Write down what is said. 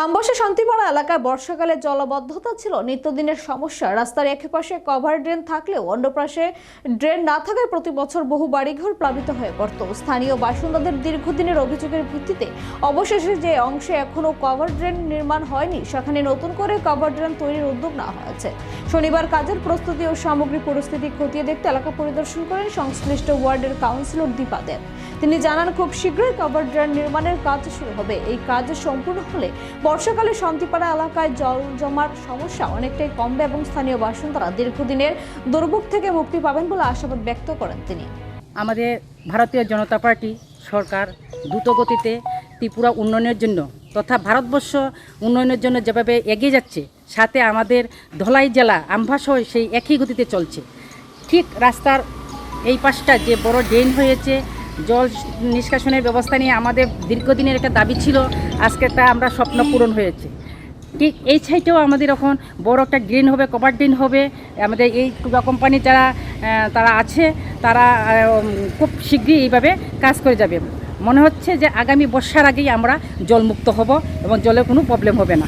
আমবাসা শান্তিপাড়া এলাকায় বর্ষাকালে জলবদ্ধতা ছিল। নিত্যদিনের সমস্যা। রাস্তার একপাশে কভার ড্রেন থাকলেও অন্য পাশে ড্রেন না থাকায় প্রতি বছর বহু বাড়িঘর প্লাবিত হয়ে পড়ত। স্থানীয় বাসিন্দাদের দীর্ঘদিনের অভিযোগের ভিত্তিতে অবশেষে যে অংশে এখনও কভার ড্রেন নির্মাণ হয়নি, সেখানে নতুন করে কভার ড্রেন তৈরির উদ্যোগ নেওয়া হয়েছে। শনিবার কাজের প্রস্তুতি ও সামগ্রিক পরিস্থিতি খতিয়ে দেখতে এলাকা পরিদর্শন করেন সংশ্লিষ্ট ওয়ার্ডের কাউন্সিলর দীপা দেব। তিনি জানান, খুব শীঘ্রই কভার ড্রেন নির্মাণের কাজ শুরু হবে। এই কাজ সম্পূর্ণ হলে বর্ষাকালে শান্তিপাড়া এলাকায় জল জমার সমস্যা অনেকটাই কমবে এবং স্থানীয় বাসিন্দারা দীর্ঘদিনের দুর্ভোগ থেকে মুক্তি পাবেন বলে আশাবাদ ব্যক্ত করেন তিনি। আমাদের ভারতীয় জনতা পার্টি সরকার দ্রুতগতিতে ত্রিপুরা উন্নয়নের জন্য তথা ভারতবর্ষ উন্নয়নের জন্য যেভাবে এগিয়ে যাচ্ছে, সাথে আমাদের ধলাই জেলা আমভাসও সেই একই গতিতে চলছে। ঠিক রাস্তার এই পাশটা যে বড় ড্রেন হয়েছে জল নিষ্কাশনের ব্যবস্থা নিয়ে আমাদের দীর্ঘদিনের একটা দাবি ছিল আজকে তা আমরা স্বপ্ন পূরণ হয়েছে। ঠিক এই সাইডেও আমাদের এখন বড় একটা গ্রিন হবে কভার ড্রেন হবে। আমাদের এই কোম্পানি যারা তারা আছে, তারা খুব শীঘ্রই এইভাবে কাজ করে যাবে। মনে হচ্ছে যে আগামী বর্ষার আগেই আমরা জলমুক্ত হব এবং জলের কোনো প্রবলেম হবে না।